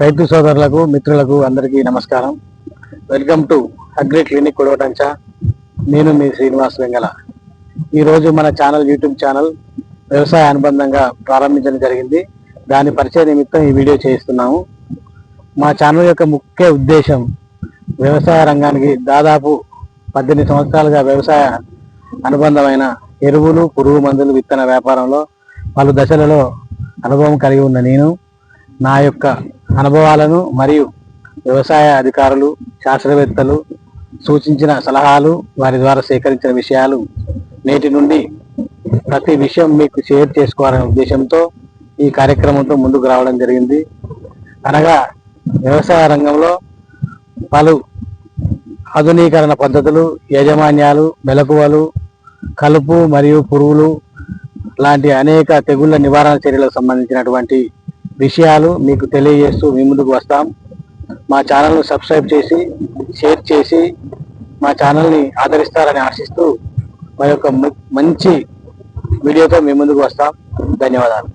రైతు సోదరులకు మిత్రులకు అందరికీ నమస్కారం. Welcome to agri clinic Kodavatancha నేను మీ శ్రీనివాస్ వెంగళ. ఈరోజు మన ఛానల్ యూట్యూబ్ ఛానల్ వ్యవసాయ అనుబంధంగా ప్రారంభించడం జరిగింది. దాని పరిచయ నిమిత్తం ఈ వీడియో చేయిస్తున్నాము. మా ఛానల్ యొక్క ముఖ్య ఉద్దేశం వ్యవసాయ రంగానికి దాదాపు పద్దెనిమిది సంవత్సరాలుగా వ్యవసాయ అనుబంధమైన ఎరువులు పురుగు మందులు విత్తన వ్యాపారంలో పలు దశలలో అనుభవం కలిగి ఉన్న నేను. నా యొక్క అనుభవాలను మరియు వ్యవసాయ అధికారులు శాస్త్రవేత్తలు సూచించిన సలహాలు వారి ద్వారా సేకరించిన విషయాలు నేటి నుండి ప్రతి విషయం మీకు షేర్ చేసుకోవాలనే ఉద్దేశంతో ఈ కార్యక్రమంతో ముందుకు రావడం జరిగింది. అనగా వ్యవసాయ రంగంలో పలు ఆధునీకరణ పద్ధతులు యాజమాన్యాలు మెలకువలు కలుపు మరియు పురుగులు లాంటి అనేక తెగుళ్ళ నివారణ చర్యలకు సంబంధించినటువంటి విషయాలు మీకు తెలియజేస్తూ మీ ముందుకు వస్తాం. మా ఛానల్ను సబ్స్క్రైబ్ చేసి షేర్ చేసి మా ఛానల్ని ఆదరిస్తారని ఆశిస్తూ మా యొక్క మంచి వీడియోతో మీ ముందుకు వస్తాం. ధన్యవాదాలు.